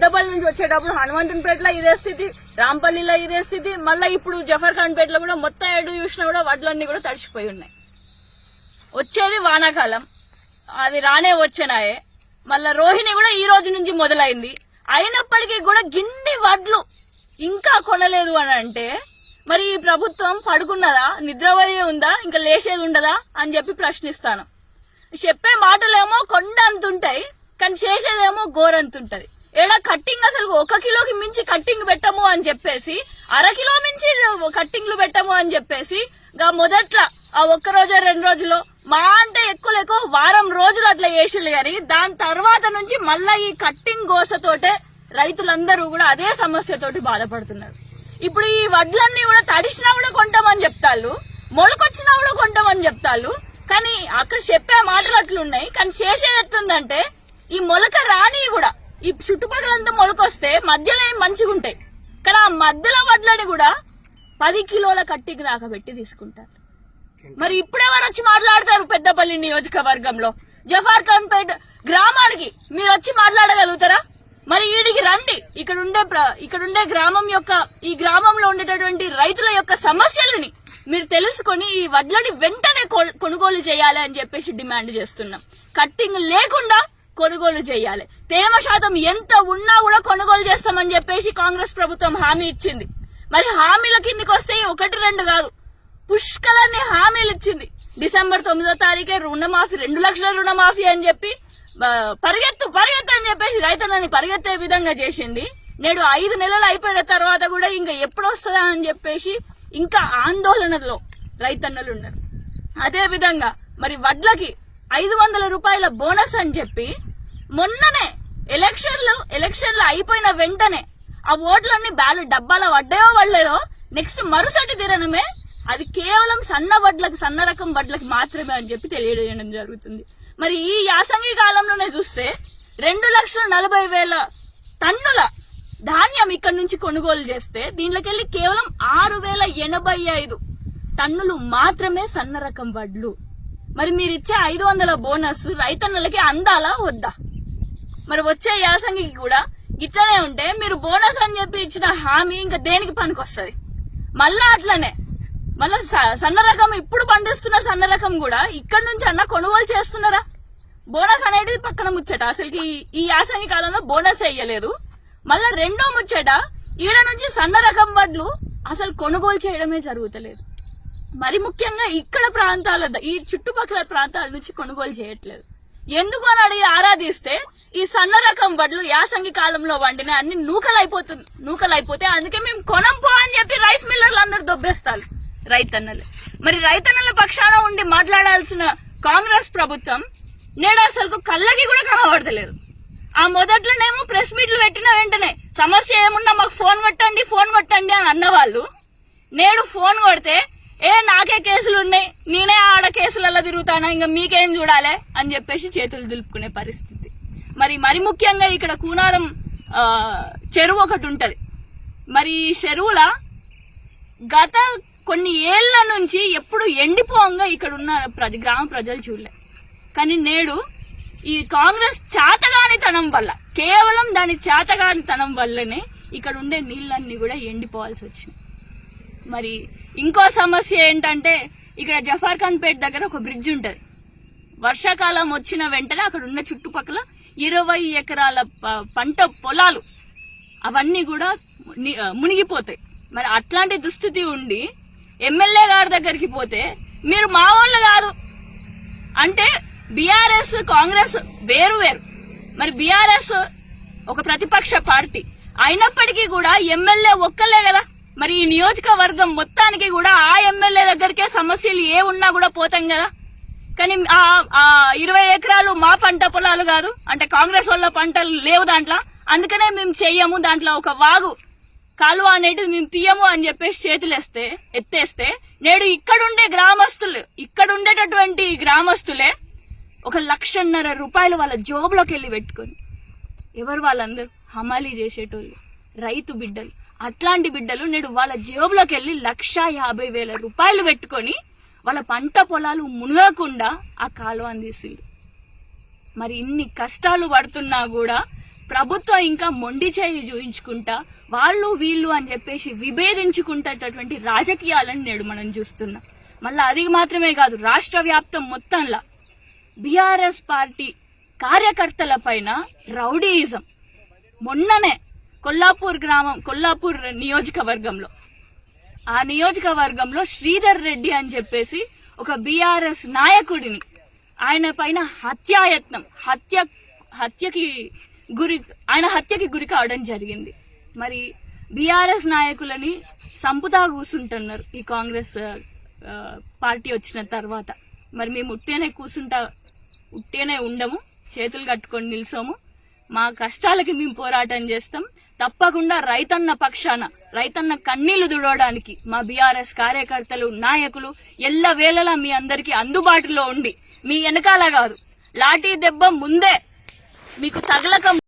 పెద్దపల్లి నుంచి వచ్చేటప్పుడు హనుమంతునిపేటలో ఇదే స్థితి రాంపల్లిలో ఇదే స్థితి మళ్ళీ ఇప్పుడు జఫర్ ఖాన్ పేటలో కూడా మొత్తం ఏడు చూసినా కూడా వడ్లన్నీ కూడా తడిసిపోయి ఉన్నాయి. వచ్చేది వానాకాలం. అది రానే వచ్చినాయే. మళ్ళా రోహిణి కూడా ఈ రోజు నుంచి మొదలైంది. అయినప్పటికీ కూడా గిన్ని వడ్లు ఇంకా కొనలేదు అని అంటే మరి ఈ ప్రభుత్వం పడుకున్నదా? నిద్రపోయే ఉందా? ఇంకా లేచేది ఉండదా? అని చెప్పి ప్రశ్నిస్తాను. చెప్పే మాటలేమో కొండ అంత ఉంటాయి కానీ చేసేదేమో గోరంతుంటది. ఏడా కట్టింగ్ అసలు ఒక కిలోకి మించి కట్టింగ్ పెట్టము అని చెప్పేసి అరకిలో మించి కట్టింగ్లు పెట్టము అని చెప్పేసి గా మొదట్ల ఆ ఒక్క రోజే రెండు రోజులు మా అంటే ఎక్కువ లేకో వారం రోజులు అట్లా చేసిళ్ళు కానీ దాని తర్వాత నుంచి మళ్ళా ఈ కట్టింగ్ గోసతోటే రైతులందరూ కూడా అదే సమస్యతోటి బాధపడుతున్నారు. ఇప్పుడు ఈ వడ్లన్నీ కూడా తడిసినా కూడా కొంటామని చెప్తాళ్ళు మొలకొచ్చినా కూడా కొంటామని చెప్తాళ్ళు కానీ అక్కడ చెప్పే మాటలు అట్లున్నాయి కానీ చేసేది ఎట్లుందంటే ఈ మొలక రాని కూడా ఈ చుట్టుపక్కలంతా మొలకొస్తే మధ్యలో ఏం మంచిగా ఉంటాయి కానీ ఆ మధ్యలో వడ్లని కూడా పది కిలోల కట్టికి దాకా పెట్టి తీసుకుంటారు. మరి ఇప్పుడెవరు వచ్చి మాట్లాడతారు పెద్దపల్లి నియోజకవర్గంలో? జఫార్ ఖాన్ గ్రామానికి మీరు వచ్చి మాట్లాడగలుగుతారా? మరి ఈడికి రండి. ఇక్కడ ఉండే ప్ర- ఇక్కడ ఉండే గ్రామం యొక్క ఈ గ్రామంలో ఉండేటటువంటి రైతుల యొక్క సమస్యలని మీరు తెలుసుకొని ఈ వడ్లని వెంటనే కొ- కొనుగోలు చేయాలి అని చెప్పేసి డిమాండ్ చేస్తున్నాం. కట్టింగ్ లేకుండా కొనుగోలు చేయాలి. తేమ శాతం ఎంత ఉన్నా కూడా కొనుగోలు చేస్తామని చెప్పేసి కాంగ్రెస్ ప్రభుత్వం హామీ ఇచ్చింది. మరి హామీల కిందికి వస్తే ఒకటి రెండు కాదు. పుష్కలన్ని హామీలు ఇచ్చింది. డిసెంబర్ తొమ్మిదో తారీఖే రుణమాఫీ రెండు లక్షల రుణమాఫీ అని చెప్పి పరిగెత్తు పరిగెత్తు అని చెప్పేసి రైతులని పరిగెత్తే విధంగా చేసింది. నేడు ఐదు నెలలు అయిపోయిన తర్వాత కూడా ఇంకా ఎప్పుడు వస్తుందా అని చెప్పేసి ఇంకా ఆందోళనలో రైతన్నలు ఉన్నారు. అదే విధంగా మరి వడ్లకి ఐదు వందల రూపాయల బోనస్ అని చెప్పి మొన్ననే ఎలక్షన్లు ఎలక్షన్లు అయిపోయిన వెంటనే ఆ ఓట్లన్నీ బ్యాలెట్ డబ్బాల పడ్డాయో పడలేదో నెక్స్ట్ మరుసటి దినమే అది కేవలం సన్న వడ్లకు సన్న రకం వడ్లకు మాత్రమే అని చెప్పి తెలియజేయడం జరుగుతుంది. మరి ఈ యాసంగి కాలంలోనే చూస్తే రెండు లక్షల నలభై వేల టన్నుల ధాన్యం ఇక్కడ నుంచి కొనుగోలు చేస్తే దీంట్లోకెళ్ళి కేవలం ఆరు వేల ఎనభై ఐదు టన్నులు మాత్రమే సన్న రకం వడ్లు. మరి మీరు ఇచ్చే ఐదు వందల బోనస్ రైతన్నలకి అందాలా వద్దా? మరి వచ్చే యాసంగికి కూడా ఇట్లనే ఉంటే మీరు బోనస్ అని చెప్పి ఇచ్చిన హామీ ఇంకా దేనికి పనికొస్తుంది? మళ్ళా అట్లనే. మళ్ళా స- సన్న రకం ఇప్పుడు పండిస్తున్న సన్న రకం కూడా ఇక్కడ నుంచి అన్న కొనుగోలు చేస్తున్నారా? బోనస్ అనేది పక్కన ముచ్చట. అసలుకి ఈ- యాసంగి కాలంలో బోనస్ వేయలేదు మళ్ళా రెండో ముచ్చట ఈడ నుంచి సన్న రకం వడ్లు అసలు కొనుగోలు చేయడమే జరుగుతలేదు. మరి ముఖ్యంగా ఇక్కడ ప్రాంతాల ఈ చుట్టుపక్కల ప్రాంతాల నుంచి కొనుగోలు చేయట్లేదు. ఎందుకు అని అడిగి ఆరాధిస్తే ఈ సన్న రకం వడ్లు యాసంగి కాలంలో వండిన అన్ని నూకలైపోతుంది నూకలైపోతే అందుకే మేము కొనం పో అని చెప్పి రైస్ మిల్లర్లు అందరు దొబ్బేస్తారు. రైతన్నలు. మరి రైతన్నల పక్షాన ఉండి మాట్లాడాల్సిన కాంగ్రెస్ ప్రభుత్వం నేడు అసలు కళ్ళకి కూడా కనబడతలేదు. ఆ మొదట్లోనేమో ప్రెస్ మీట్లు పెట్టిన వెంటనే సమస్య ఏమున్నా మాకు ఫోన్ కొట్టండి ఫోన్ కొట్టండి అని అన్నవాళ్ళు నేడు ఫోన్ కొడితే ఏ నాకే కేసులు ఉన్నాయి నేనే ఆడ కేసులలో తిరుగుతానా? ఇంకా మీకేం చూడాలి? అని చెప్పేసి చేతులు దులుపుకునే పరిస్థితి. మరి మరి ముఖ్యంగా ఇక్కడ కూనారం చెరువు ఒకటి ఉంటుంది. మరి ఈ చెరువుల గత కొన్ని ఏళ్ళ నుంచి ఎప్పుడు ఎండిపోంగా ఇక్కడ ఉన్న ప్రజ గ్రామ ప్రజలు చూడలే. కానీ నేడు ఈ కాంగ్రెస్ చేతగానితనం వల్ల కేవలం దాని చేతగానితనం వల్లనే ఇక్కడ ఉండే నీళ్ళన్నీ కూడా ఎండిపోవాల్సి వచ్చింది. మరి ఇంకో సమస్య ఏంటంటే ఇక్కడ జఫర్ ఖాన్ పేట్ దగ్గర ఒక బ్రిడ్జ్ ఉంటుంది. వర్షాకాలం వచ్చిన వెంటనే అక్కడ ఉన్న చుట్టుపక్కల ఇరవై ఎకరాల ప- పంట పొలాలు అవన్నీ కూడా ని- మునిగిపోతాయి. మరి అట్లాంటి దుస్థితి ఉండి ఎమ్మెల్యే గారి దగ్గరికి పోతే మీరు మా వాళ్ళు కాదు. అంటే బీఆర్ఎస్ కాంగ్రెస్ వేరు వేరు. మరి బీఆర్ఎస్ ఒక ప్రతిపక్ష పార్టీ. అయినప్పటికీ కూడా ఎమ్మెల్యే ఒక్కలే కదా. మరి ఈ నియోజకవర్గం మొత్తానికి కూడా ఆ ఎమ్మెల్యే దగ్గరికే సమస్యలు ఏ ఉన్నా కూడా పోతాం కదా. కానీ ఆ ఇరవై ఎకరాలు మా పంట పొలాలు కాదు. అంటే కాంగ్రెస్ వాళ్ళ పంటలు లేవు దాంట్లో. అందుకనే మేము చెయ్యము దాంట్లో ఒక వాగు కాలువ అనేది మేము తీయము అని చెప్పేసి చేతులేస్తే ఎత్తేస్తే నేడు ఇక్కడుండే గ్రామస్తులు ఇక్కడ ఉండేటటువంటి గ్రామస్తులే ఒక లక్షన్నర రూపాయలు వాళ్ళ జోబులోకి వెళ్ళి పెట్టుకొని ఎవరు వాళ్ళందరూ హమాలీ చేసేటోళ్ళు రైతు బిడ్డలు. అట్లాంటి బిడ్డలు నేడు వాళ్ళ జేబులోకి వెళ్ళి లక్ష యాభై వేల రూపాయలు పెట్టుకొని వాళ్ళ పంట పొలాలు మునగకుండా ఆ కాలువ అందిస్తుంది మరి ఇన్ని కష్టాలు పడుతున్నా కూడా ప్రభుత్వం ఇంకా మొండి చేయి చూయించుకుంటా వాళ్ళు వీళ్ళు అని చెప్పేసి విభేదించుకుంటేటటువంటి రాజకీయాలను నేడు మనం చూస్తున్నాం. మళ్ళీ అది మాత్రమే కాదు రాష్ట్ర వ్యాప్తం మొత్తంలో బీఆర్ఎస్ పార్టీ కార్యకర్తల పైన రౌడీయిజం. మొన్ననే కొల్లాపూర్ గ్రామం కొల్లాపూర్ నియోజకవర్గంలో. ఆ నియోజకవర్గంలో శ్రీధర్ రెడ్డి అని చెప్పేసి ఒక బీఆర్ఎస్ నాయకుడిని ఆయన పైన హత్యాయత్నం హత్య హత్యకి గురి ఆయన హత్యకి గురి కావడం జరిగింది. మరి బీఆర్ఎస్ నాయకులని సంపుతా కూర్చుంటున్నారు ఈ కాంగ్రెస్ పార్టీ వచ్చిన తర్వాత. మరి మేము ఉట్టేనే కూసుంటా ఉట్టేనే ఉండము చేతులు కట్టుకొని నిల్సోము. మా కష్టాలకి మేము పోరాటం చేస్తాం. తప్పకుండా రైతన్న పక్షాన రైతన్న కన్నీళ్ళు దుడవడానికి మా బీఆర్ఎస్ కార్యకర్తలు నాయకులు ఎల్ల వేళలా మీ అందరికీ అందుబాటులో ఉండి మీ వెనకాల కాదు లాఠీ దెబ్బ ముందే మీకు తగలక